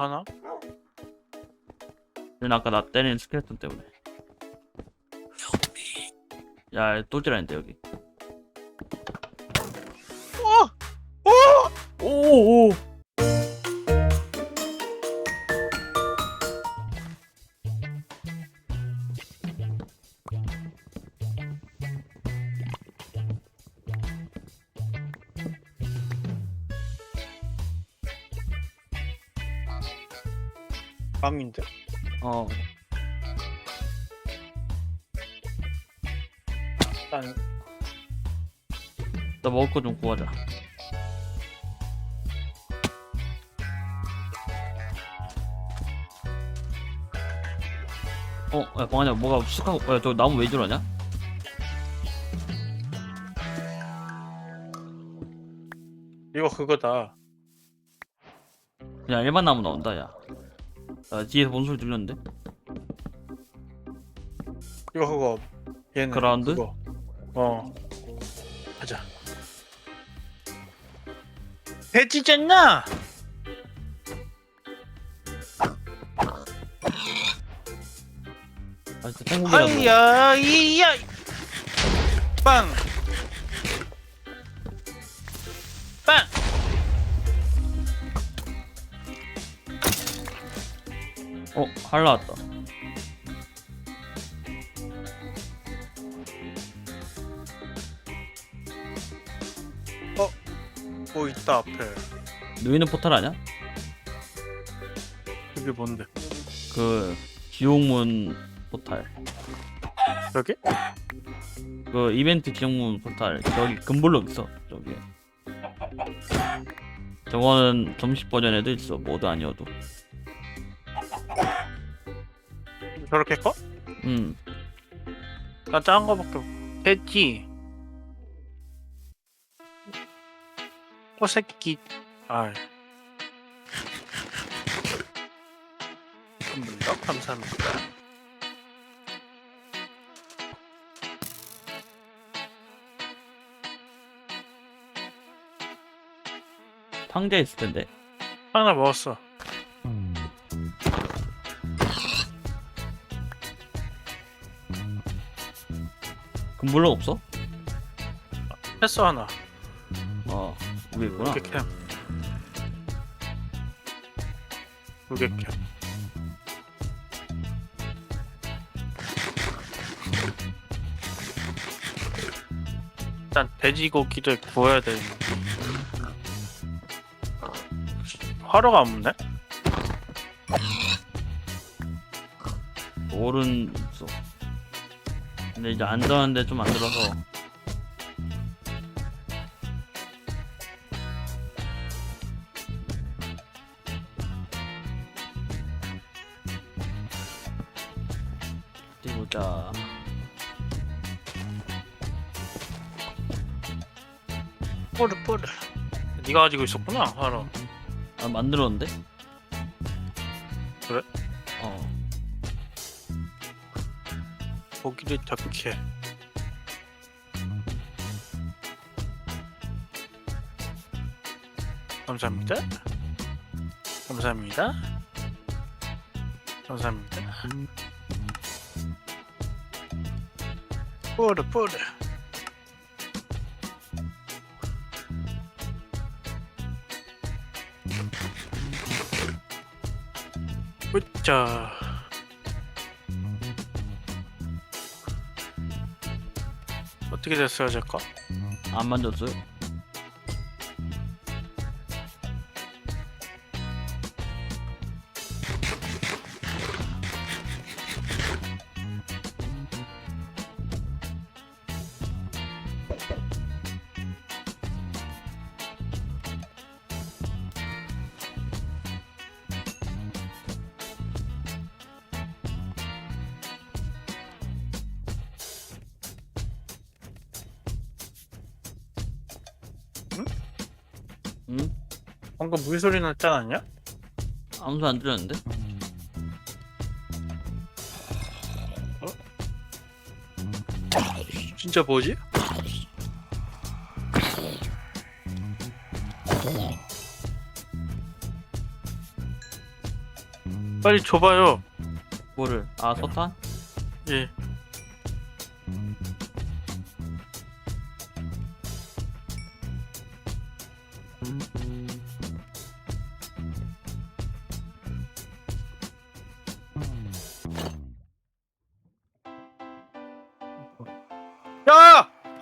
하나? 얘는 아까 나 때리는 스켈레톤 때문에. 야 또지라는데 여기. 어! 오오 먹을 거 좀 구하자 어, 야, 광아냐, 뭐가 쑥하고, 야, 저 나무 왜 저러냐? 이거 그거다. 그냥 일반 나무 나온다, 야. 야, 뒤에서 뭔 소리 들렸는데? 이거 그거 얘는 그라운드? 그거. 어. 돼지잖아. 아, 진짜. 하이야 이야. 빵. 빵. 어, 활 나왔다. 있다 앞에. 누이는 포탈 아냐? 그게 뭔데? 그, 지옥문 포탈. 여기? 그, 이벤트 지옥문 포탈. 저기, 금블럭 있어, 저기. 저거는 점식 버전에도 있어, 모드 아니어도. 저렇게 커? 음, 나 작은 거밖에 없. 돼지. 꼬새끼. 아. 한번 더 감사합니다. 상자 있을 텐데. 하나 먹었어. 금블럭 없어? 패스 하나. 어, 위에 있구나. 두개 캠. 두개 캠. 일단 돼지고기를 구워야 되는. 화로가 없네? 오른 있어. 근데 이제 안전한데 좀 안 들어서. 네가 가지고 있었구나 화로. 아 만들었는데? 그래? 어. 고기를 덕해. 감사합니다. 감사합니다. 감사합니다. 뿌르 뿌르. 으짜. 어떻게 됐어요, 제 거? 안 만졌어요? 응? 방금 물 소리 났지 않았냐? 아무 소리 안 들렸는데? 진짜 뭐지? 빨리 줘봐요. 뭐를? 아 서탄? 예.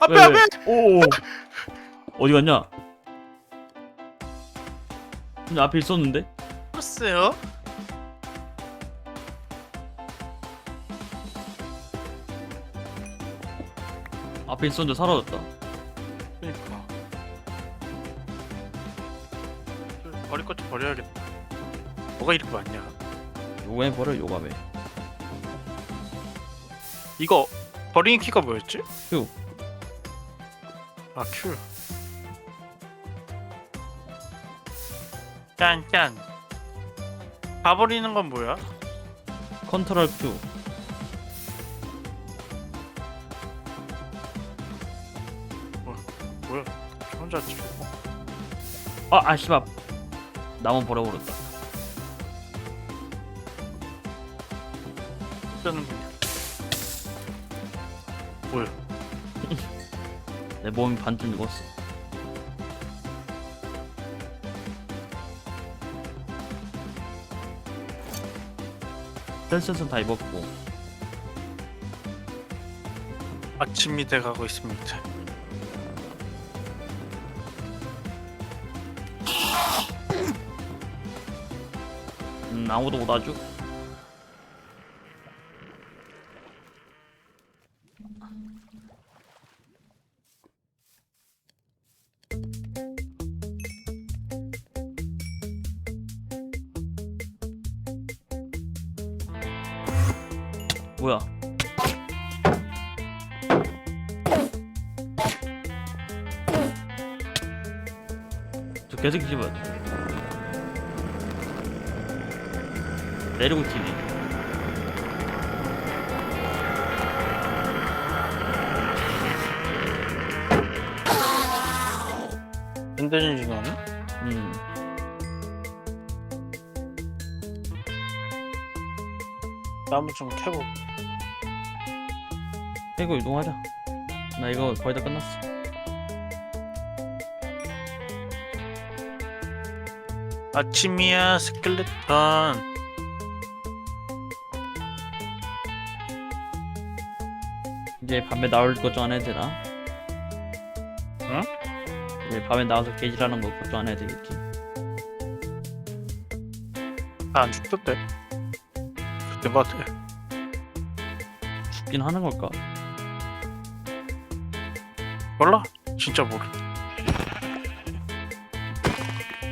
앞에 왜, 앞에! 왜? 오. 어디 갔냐? 근데 앞에 있었는데? 글쎄요. 앞에 있었는데 사라졌다. 그니까. 버릴 것좀 버려야겠다. 뭐가 이렇게 많냐? 요거에 버려 요감에. 이거 버리는 키가 뭐였지? Q. 아 Q. 짠짠. 다 버리는 건 뭐야? 컨트롤 Q. 뭐야? 혼자 치고. 아, 아 씨발. 나만 버려버렸다. 쓰는군요. 뭐야? 내 몸이 반쯤 익었어. 셀셋은 다 입었고 아침이 돼가고 있습니다. 음 아무도 못 와줘 뭐야? 저 계속 집어야 돼 내리고 TV 핸드진 중요하네? 나무 좀 캐고. 이거 이동하자 나 이거 거의 다 끝났어 아침이야 스켈레톤. 이제 밤에 나올 걱정 안 해도 되나? 응? 이제 밤에 나와서 개질하는 거 걱정 안 해도 되겠지 아, 안 죽던데. 그때 것 같아. 죽긴 하는 걸까? 몰라. 진짜 모르.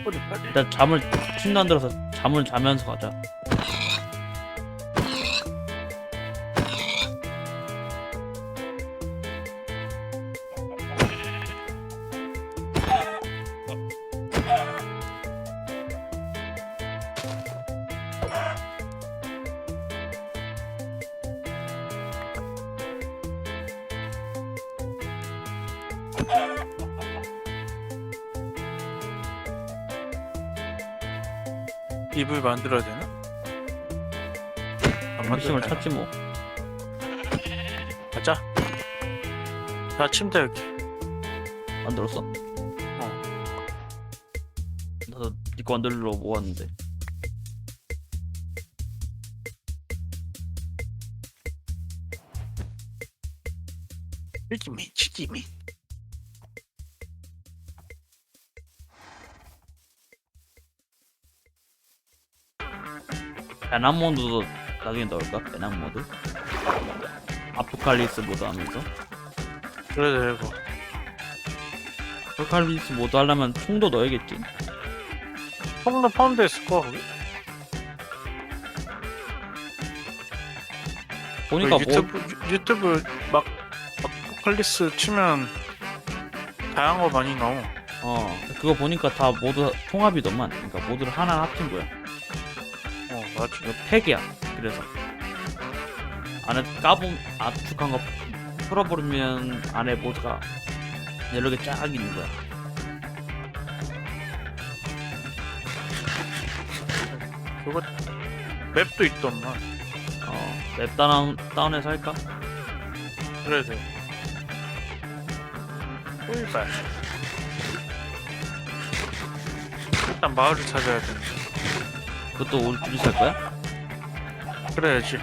빨리 빨리. 일단 잠을 침대 안 들어서 잠을 자면서 가자 입을 만들어야 되나? 안 핵심을 만들어야 찾지 뭐 되나? 가자. 자 침대 여기. 만들었어? 어. 나도 니거 만들러 모았는데 치지미 치지미. 배낭 모드도 나중에 넣을까? 배낭 모드? 아포칼리스 모드 하면서 그래도 되고. 아포칼리스 모드 하려면 총도 넣어야겠지 파운드 했을 거야 거기. 보니까 그뭐 유튜브 유- 유튜브 막 아포칼리스 치면 다양한 거 많이 나오. 어 그거 보니까 다 모두 통합이더만 그러니까 모두를 하나 합친 거야 어 맞아. 이거 팩이야 그래서 안에 까봄 압축한 거 풀어버리면 안에 모두가 여러 개 쫙 있는 거야 그거 맵도 있던만. 어, 맵 다운 다운해서 할까? 그래야 돼. 꿀발. 일단 마을을 찾아야 돼. 그것도 우리 둘이서 할 거야? 그래야지.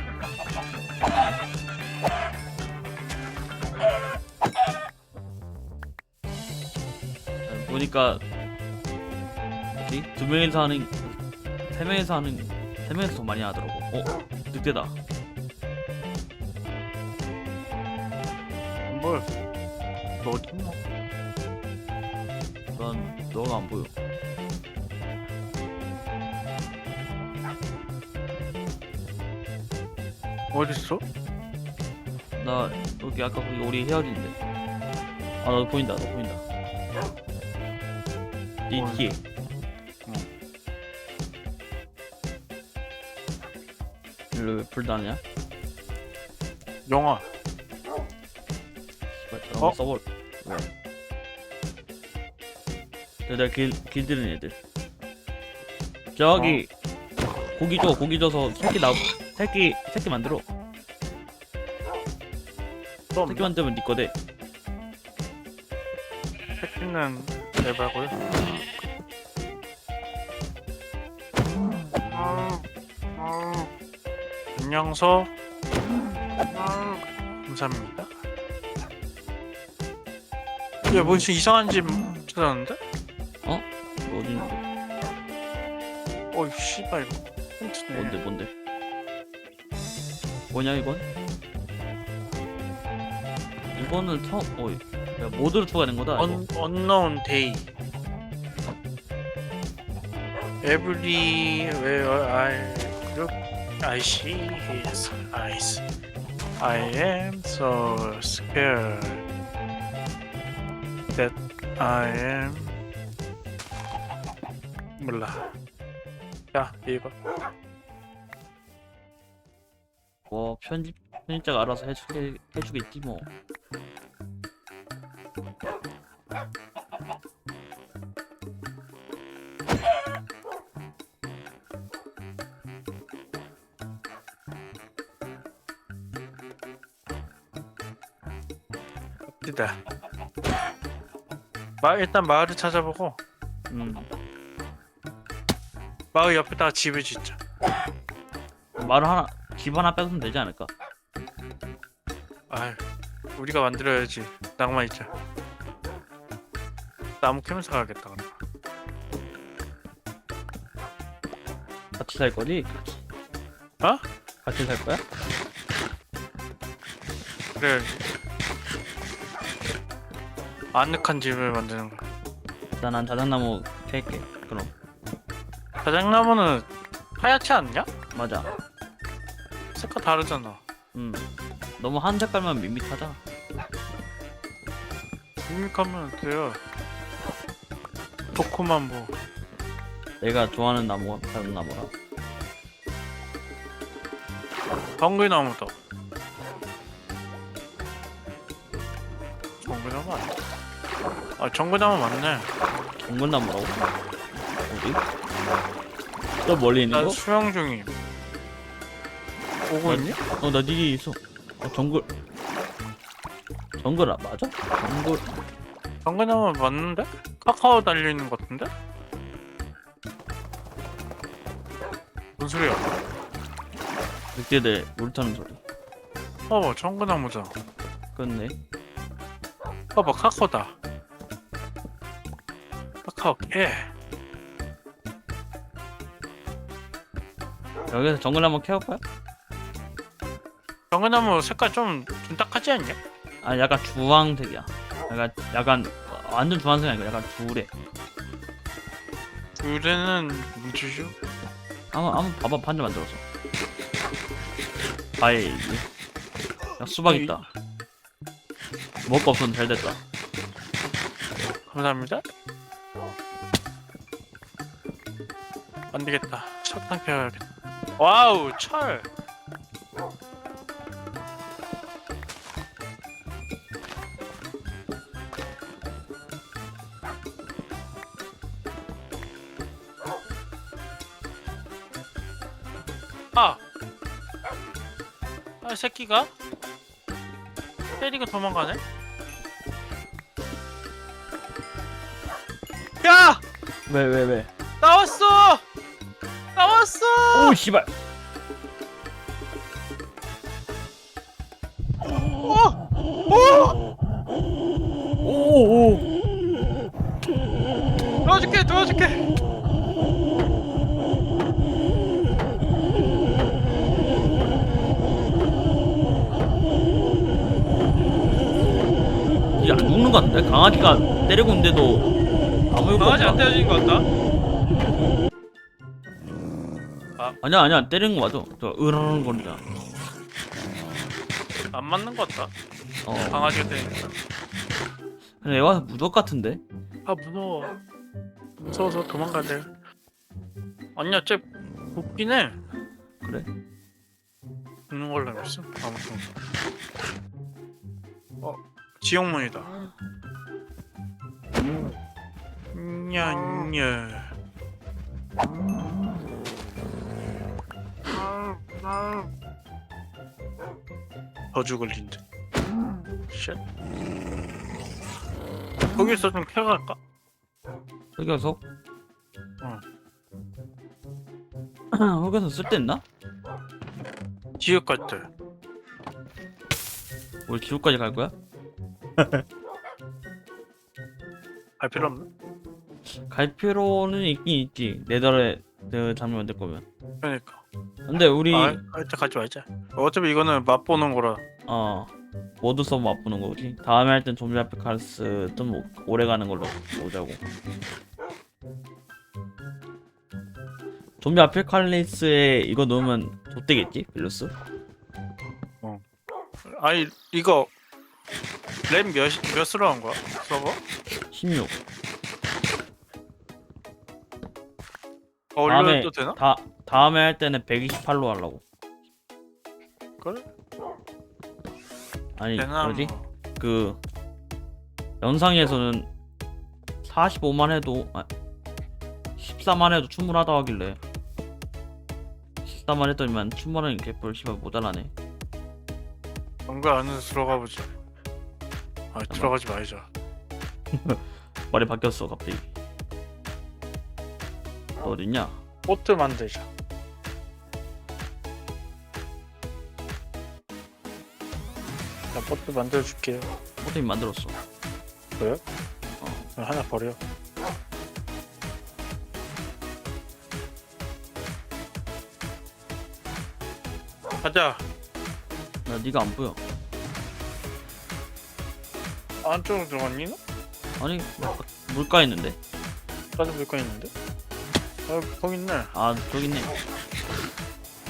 아, 보니까 뭐지? 두 명이서 하는 세 명이서 하는 세 명이서 더 많이 하더라고. 어, 늑대다. 뭘? 너 어디 있노? 난 너가 안 보여. 어디 있어? 나 여기 아까 거기 우리 헤어진데. 아, 너 보인다. 너 보인다. 네 뭘? 뒤에. 어. 일로 왜 불 다냐? 영화. 어? 써볼. 왜? 내가 길, 길 들은 애들. 저기 고기 줘, 고기 줘서 새끼 나 새끼 새끼 만들어. 또 새끼 만들면 네 거대. 새끼는 에바고요. 안녕서. 감사합니다. 야, 뭔지 이상한 집 찾았는데? 너 어디 있는데? 어이, 씨발, 이거. 뭔데 뭔데? 뭐냐 이건? 이거는 처음 어이 야, 모드로 추가된 거다. 이거. Un, unknown day. Everywhere I look, I see his eyes. I am so scared that I am. 몰라. 야, 이거. 뭐 편집 편집자가 알아서 해주게 해주겠지 뭐. 갑시다. 마, 일단 마을을 찾아보고 음 마을 옆에다가 집을 짓자. 말을 하나 집 하나 뺏으면 되지 않을까? 아, 우리가 만들어야지. 낭만 있자. 나무 캐면서 가야겠다. 그럼. 같이 살 거지? 어? 같이 살 거야? 그래야지. 아늑한 집을 만드는 거야. 일단 난 자작나무 캘게. 그럼 자작나무는 하얗지 않냐? 맞아. 색깔 다르잖아. 음 너무 한 색깔만 밋밋하잖아. 밋밋하면 돼요. 도코만 뭐. 내가 좋아하는 나무가 자작나무라. 정글나무다. 정글 나무 아니야? 아, 정글 나무 맞네. 정글 나무라고? 어디? 저 멀리 있는 난 거? 수영 중임. 나- 있니? 어, 나 뒤에 있어. 어, 정글. 정글 아, 맞아? 정글. 정글나무 맞는데? 카카오 달려있는 것 같은데? 뭔 소리야? 늑대들 물 타는 소리. 봐봐, 정글나무잖아. 그렇네. 봐봐, 카카오다. 카카오 개. 여기서 정글 한번 캐볼까요? 정글나무 색깔 좀, 좀 딱하지 않냐? 아, 약간 주황색이야. 약간, 약간, 어, 완전 주황색이 아니고 약간 주래. 둘에는 민주주? 한번, 한번 봐봐, 판자 만들었어. 아이, 야, 수박 있다. 먹을 거 없었는데 잘 됐다. 감사합니다. 안 되겠다. 석탄 켜야겠다. 와우, 철! 아! 아, 이 새끼가? 때리고 도망가네? 야! 왜 왜 왜? 나왔어! 나왔어! 오 씨발. 것 같은데? 강아지가 때리고 있는데도 아무 효과 강아지 안 없다. 때려진 것 같다? 아니야 아니야 때리는 거 맞아. 저 으르렁 거리잖아. 안 맞는 것 같다. 어. 강아지가 때리니까. 근데 얘가 무덕 같은데? 아, 무서워. 무서워서 도망가야 돼. 아니야, 쟤 웃긴 해. 그래? 죽는 걸로 알고 있어? 아무튼. 어, 지옥문이다. 냐냐. 더 죽을 린드. 쉣. 거기서 좀 캐갈까? 흑여석? 어. 흑여석 쓸데 있나? 지옥 갈 때. 우리 지옥까지 갈 거야? 갈 필요 없나? 갈 필요는 있긴 있지. 네 달에 그 장면 만들 거면. 그러니까. 근데 우리 아, 일단 가지 말자. 어차피 이거는 맛보는 거라. 어 모두 서브 맛보는 거지. 다음에 할 땐 좀비 아피칼스 좀 오- 오래 가는 걸로 보자고. 좀비 아피칼리스에 이거 넣으면 좆되겠지? 빌루스? 아니 이거 램 몇, 몇으로 한 거야? 서버? 16. 어, 올려도 되나? 다 다음에 할 때는 128로 하려고. 그래? 아니 되나? 뭐지? 뭐. 그 영상에서는 45만 해도 아, 14만 해도 충분하다 하길래 14만 했더니만 충분한 개뿔 씨발 모자라네. 뭔가 안에 들어가 보자. 아 들어가지 말자. 말이 바뀌었어 갑자기. 너 어딨냐? 포트 만들자. 나 포트 만들어줄게요. 어떻게 만들었어? 그럼 하나 버려. 가자. 나 네가 안 보여. 안쪽으로 들어갔니? 너? 아니 물가 있는데? 나도 물건 있는데? 아 거기 있네. 아 저기 있네.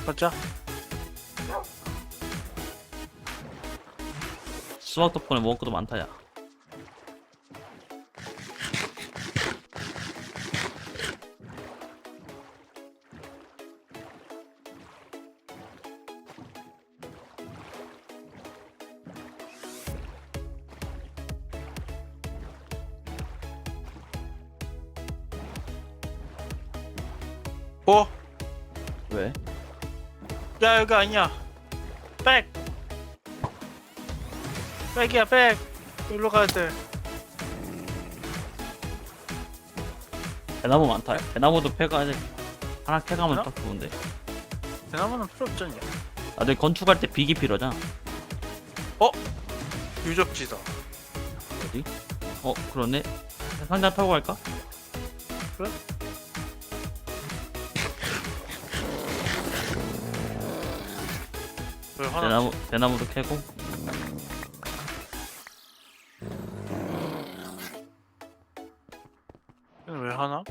가자. 수학 덕분에 먹을 것도 많다 야. 어? 왜? 야 여기 아니야. 백. 백이야 백. 일로 가야 돼. 대나무 많다. 대나무도 패가 하나 캐가면 그래? 딱 좋은데. 대나무는 필요 없잖냐. 나들 건축할 때 비기 필요하잖아. 유적지다. 어디? 어 그러네. 상자 타고 갈까? 왜 하나? 대나무 대나무도 캐고. 왜 하나?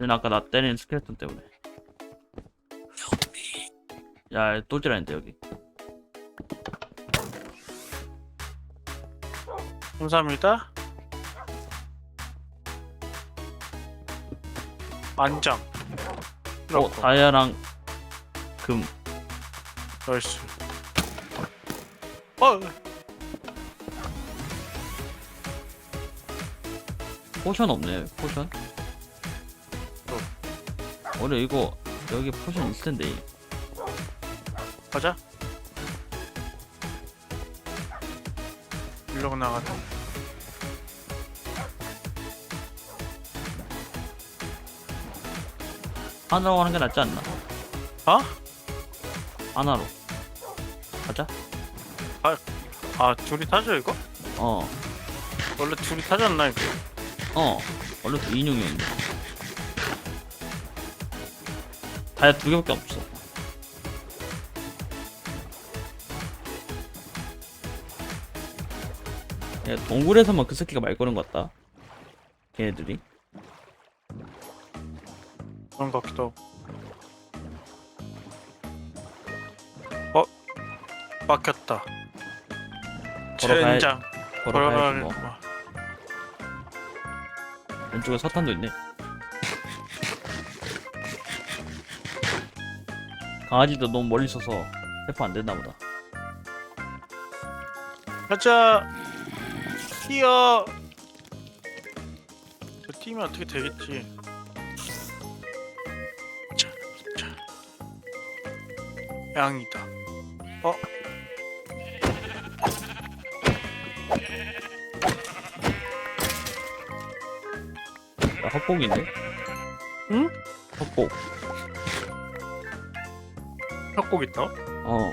얘는 아까 나 때린 스켈레톤 때문에. 야, 또지라는데 여기. 감사합니다. 만장. 어, 다이아랑 금. 나이스. 어, 포션 없네. 포션. 원래 이거 여기 포션 있을 텐데. 가자. 일로 나가자. 하나로 하는 게 낫지 않나? 어? 하나로. 가자. 아 둘이 타죠 이거? 어. 원래 둘이 타지 않나 이거? 어. 원래 두 인용이었는데. 다이아 두 개밖에 없어. 야, 동굴에서만 그 새끼가 말 거는 것 같다. 걔네들이. 그런 것 같기도 하고. 막혔다. 걸어가야- 젠장. 걸어 가야지 걸어가야 뭐. 뭐. 왼쪽에 서탄도 있네. 강아지도 너무 멀리 있어서 해프 안 됐나 보다. 가자. 뛰어. 저 뛰면 어떻게 되겠지? 자, 자. 양이다. 어? 야, 헛복인데? 응? 헛복. 협곡 있다. 어.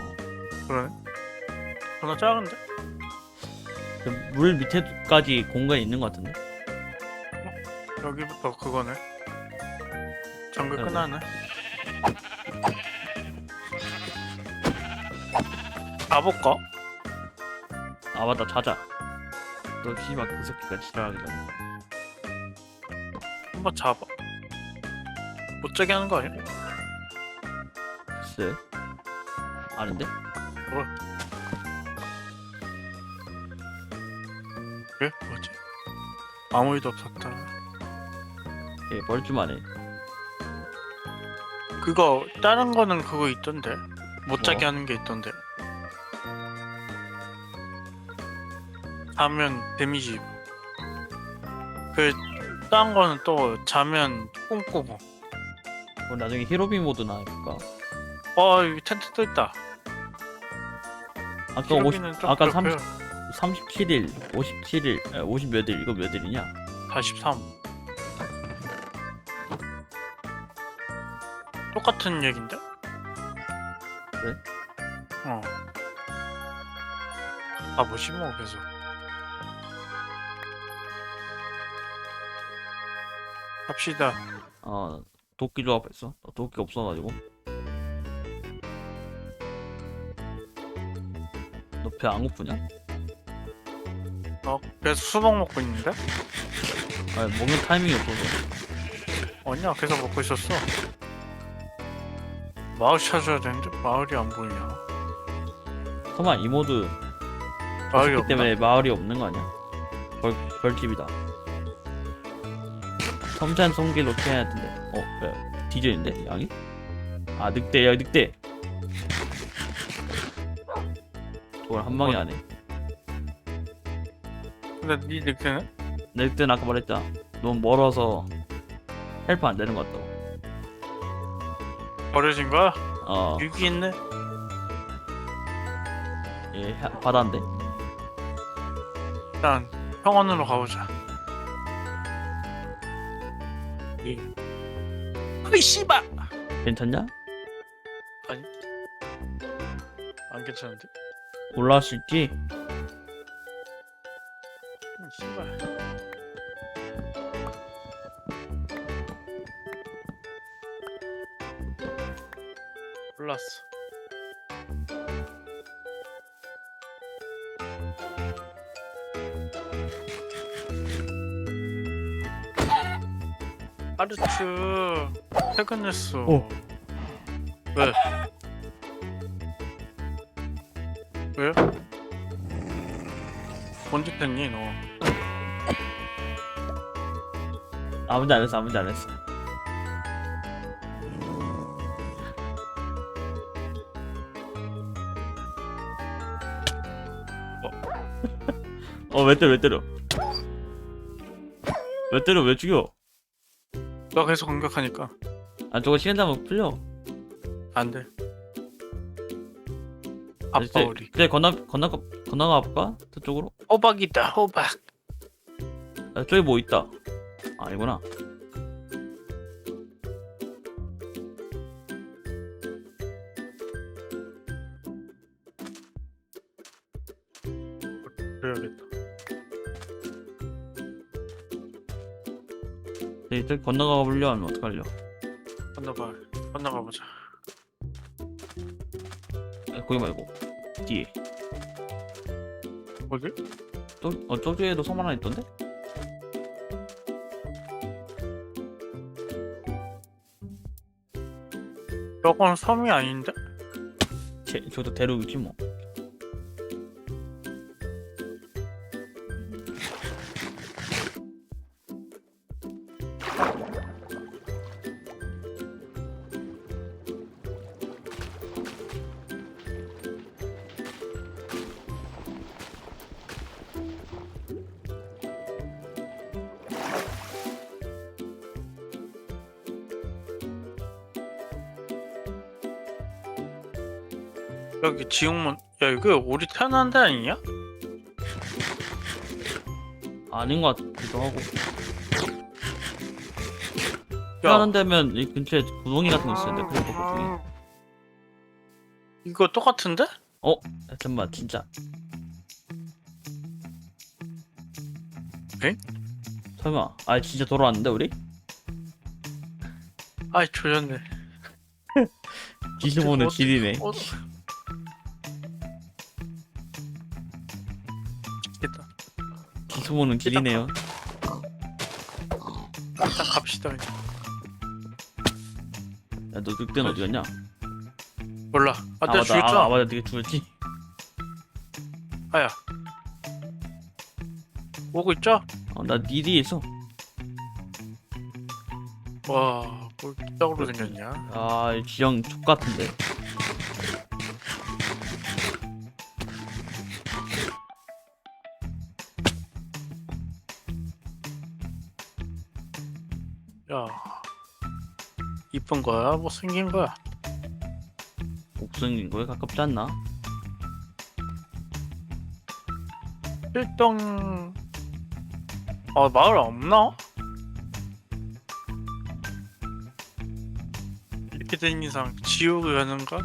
그러네. 존나 작은데? 그물 밑에까지 공간이 있는 것 같은데? 여기부터 그거네. 정글 그러네. 끝나네. 가볼까? 아 맞다 자자. 너 씨발 그 새끼가 지랄하기 전에. 한번 잡아. 못 자게 하는 거 아니야? 글쎄. 아닌데? 그래? 뭐지? 아무 일도 없었다. 예, 멀쩡하네. 그거 다른 거는 그거 있던데. 못 자게 뭐? 하는 게 있던데. 자면 데미지. 그 다른 거는 또 자면 꿈꾸고. 그럼 나중에 히로비 모드나 해볼까? 어 여기 텐트 또 있다. 아까 50, 여기는 좀 아까 그렇고요. 30, 37일, 57일, 50 몇 일, 이거 몇 일이냐? 43. 똑같은 얘긴데? 그래? 어. 가보시 뭐 계속. 갑시다. 어, 도끼 조합했어? 어, 도끼 없어가지고. 너 배 안 고프냐? 어, 계속 수박 먹고 있는데? 아니, 먹는 타이밍이 없어서. 아니야, 계속 먹고 있었어. 마을 찾아야 되는데 마을이 안 보이냐? 설마 이 모드 마을이 없나? 때문에 마을이 없는 거 아니야? 벌, 벌집이다. 손길 놓게 해야 되는데. 어, 왜? 뒤져있는데? 양이? 아, 늑대, 야, 늑대! 저걸 한 방에 안 해. 근데 니 늑대는? 늑대는 아까 말했잖아. 너무 멀어서 헬프 안 되는 것 같다고. 버려진 거야? 어, 여기 있네? 예, 하- 바다인데? 일단 평원으로 가보자. 이. 으이 씨발! 괜찮냐? 안 괜찮은데? 올라갈 수 있지? 음, 씨발. 올랐어. 아르츠 퇴근했어. 어. 왜? 왜? 언제 했니 너? 아무 문제 안 했어, 아무 문제 안 했어. 어, 왜 때려, 왜 때려? 왜 때려, 왜 죽여? 나 계속 공격하니까. 아, 저거 시간 잡으면 풀려. 안돼 이제- 아빠 우리 이제 건너 건너 건너가 볼까? 저쪽으로? 호박이다 호박 아, 저기 뭐 있다. 아니구나. 저기 저기 건너가 보려 하면 어떡하려? 건너가 건너가 보자 아, 거기 말고 뒤에. 어디? 저, 어, 저기에도 섬 하나 있던데? 저건 섬이 아닌데? 제, 저도 대륙이지 뭐. 지옥문 야 이거 우리 태어난 데 아니냐? 아닌 것 같기도 하고. 야 하는 데면 이 근처에 구덩이 같은 거 있었는데 그래도 구덩이. 이거 똑같은데? 어? 잠깐만 진짜. 에? 설마 아 진짜 돌아왔는데 우리? 아이 조졌네 뒤집어는 어- 길이네. 어... 뒤집어는 길이네요. 일단 갑시다 그냥. 야너 늑대는 어디 갔냐? 몰라 아 내가 맞다. 죽였잖아 아, 아 맞아 네가 죽였지. 아 야 오고 있죠? 어 나네 뒤에 있어. 와뭘 짝으로 생겼냐 아, 이 지형 족 같은데. 이쁜 거야? 뭐 생긴 거야? 옥성인 거에 가깝지 않나? 필동 아 마을 없나? 이렇게 된 이상 지옥을 가는가?